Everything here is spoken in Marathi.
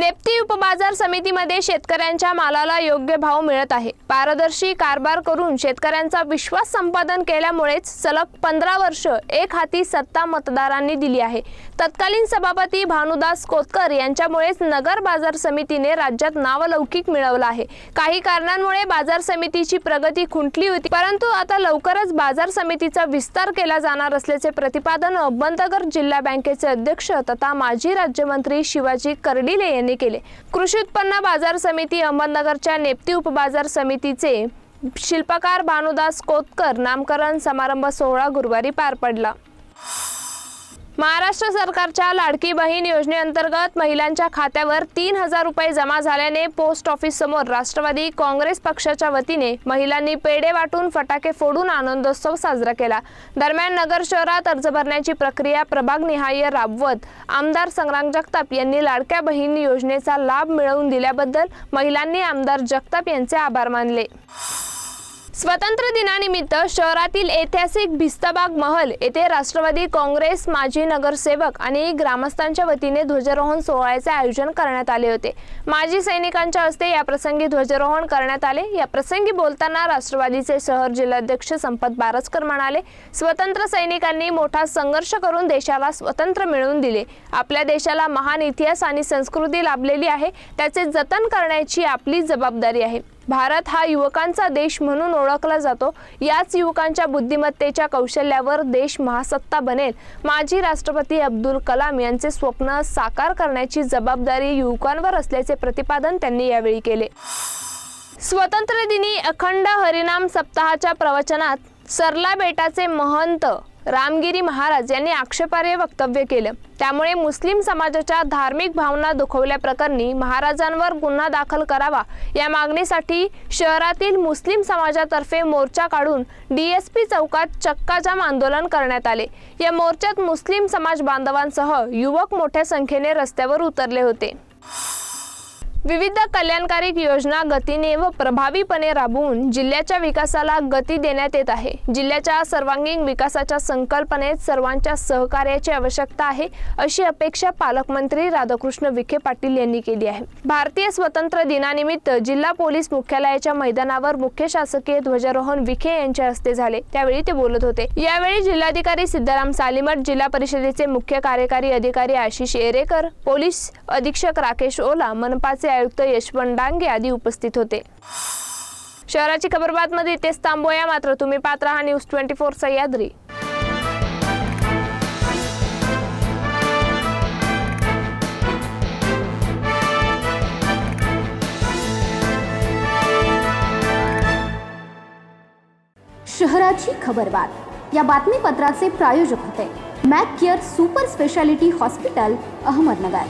नेप्ती उपबाजार समितीमध्ये शेतकऱ्यांच्या मालाला योग्य भाव मिळत आहे. पारदर्शी कारभार करून शेतकऱ्यांचा विश्वास संपादन केल्यामुळेच सलग पंधरा वर्ष एक हाती सत्ता मतदारांनी दिली आहे. तत्कालीन सभापती भानुदास कोतकर यांच्यामुळेच नगर बाजार समितीने राज्यात नावलौकिक मिळवलं आहे. काही कारणांमुळे बाजार समितीची प्रगती खुंटली होती परंतु आता लवकरच बाजार समितीचा विस्तार केला जाणार असल्याचे प्रतिपादन अहमदनगर जिल्हा बँकेचे अध्यक्ष तथा माजी राज्यमंत्री शिवाजी कर्डिले यांनी केले. कृषी उत्पन्न बाजार समिती अहमदनगरच्या नेप्ती उपबाजार समितीचे शिल्पकार भानुदास कोतकर नामकरण समारंभ सोहळा गुरुवारी पार पडला. महाराष्ट्र सरकारच्या लाडकी बहीण योजनेअंतर्गत महिलांच्या खात्यावर तीन हजार रुपये जमा झाल्याने पोस्ट ऑफिस समोर राष्ट्रवादी काँग्रेस पक्षाच्या वतीने महिलांनी पेढे वाटून फटाके फोडून आनंदोत्सव साजरा केला. दरम्यान नगर शहरात अर्ज भरण्याची प्रक्रिया प्रभागनिहाय राबवत आमदार संग्राम जगताप यांनी लाडक्या बहीण योजनेचा लाभ मिळवून दिल्याबद्दल महिलांनी आमदार जगताप यांचे आभार मानले. स्वातंत्र्य दिनानिमित्त शहरातील ऐतिहासिक भिस्तबाग महल येथे राष्ट्रवादी काँग्रेस माजी नगरसेवक आणि ग्रामस्थांच्या वतीने ध्वजारोहण सोहळ्याचे आयोजन करण्यात आले होते. माजी सैनिकांच्या हस्ते या प्रसंगी ध्वजारोहण करण्यात आले. या प्रसंगी बोलताना राष्ट्रवादीचे शहर जिल्हाध्यक्ष संपत बारसकर म्हणाले स्वतंत्र सैनिकांनी मोठा संघर्ष करून देशाला स्वतंत्र मिळवून दिले. आपल्या देशाला महान इतिहास आणि संस्कृती लाभलेली आहे. त्याचे जतन करण्याची आपली जबाबदारी आहे. भारत हा युवकांचा देश म्हणून ओळखला जातो. याच युवकांच्या बुद्धिमत्तेच्या कौशल्यावर देश महासत्ता बनेल. माजी राष्ट्रपती अब्दुल कलाम यांचे स्वप्न साकार करण्याची जबाबदारी युवकांवर असल्याचे प्रतिपादन त्यांनी यावेळी केले. स्वतंत्र दिनी अखंड हरिनाम सप्ताहाच्या प्रवचनात सरला बेटाचे महंत रामगिरी महाराज यांनी आक्षेपार्ह वक्तव्य केलं. त्यामुळे मुस्लिम समाजाच्या धार्मिक भावना दुखवल्याप्रकरणी महाराजांवर गुन्हा दाखल करावा या मागणीसाठी शहरातील मुस्लिम समाजातर्फे मोर्चा काढून डीएसपी चौकात चक्काजाम आंदोलन करण्यात आले. या मोर्चात मुस्लिम समाज बांधवांसह युवक मोठ्या संख्येने रस्त्यावर उतरले होते. विविध कल्याणकारी योजना गतीने व प्रभावीपणे राबवून जिल्ह्याच्या विकासाला गती देण्यात येत आहे. जिल्ह्याच्या सर्वांगीण विकासाच्या संकल्पनेत सर्वांच्या सहकार्याची आवश्यकता आहे अशी अपेक्षा पालकमंत्री राधाकृष्ण विखे पाटील यांनी केली आहे. भारतीय स्वातंत्र्य दिनानिमित्त जिल्हा पोलीस मुख्यालयाच्या मैदानावर मुख्य शासकीय ध्वजारोहण विखे यांच्या हस्ते झाले. त्यावेळी ते बोलत होते. यावेळी जिल्हाधिकारी सिद्धाराम सालिमठ जिल्हा परिषदेचे मुख्य कार्यकारी अधिकारी आशिष एरेकर पोलीस अधीक्षक राकेश ओला मनपाचे आयुक्त यशवंत डांगे आदी उपस्थित होते. शहराची खबरबातमध्ये इथेच थांबूया. मात्र तुम्ही पात्र हा न्यूज ट्वेंटी फोर सह्याद्री. शहराची खबरबात या बातमीपत्राचे प्रायोजक होते. Mac Care super speciality hospital Ahmednagar.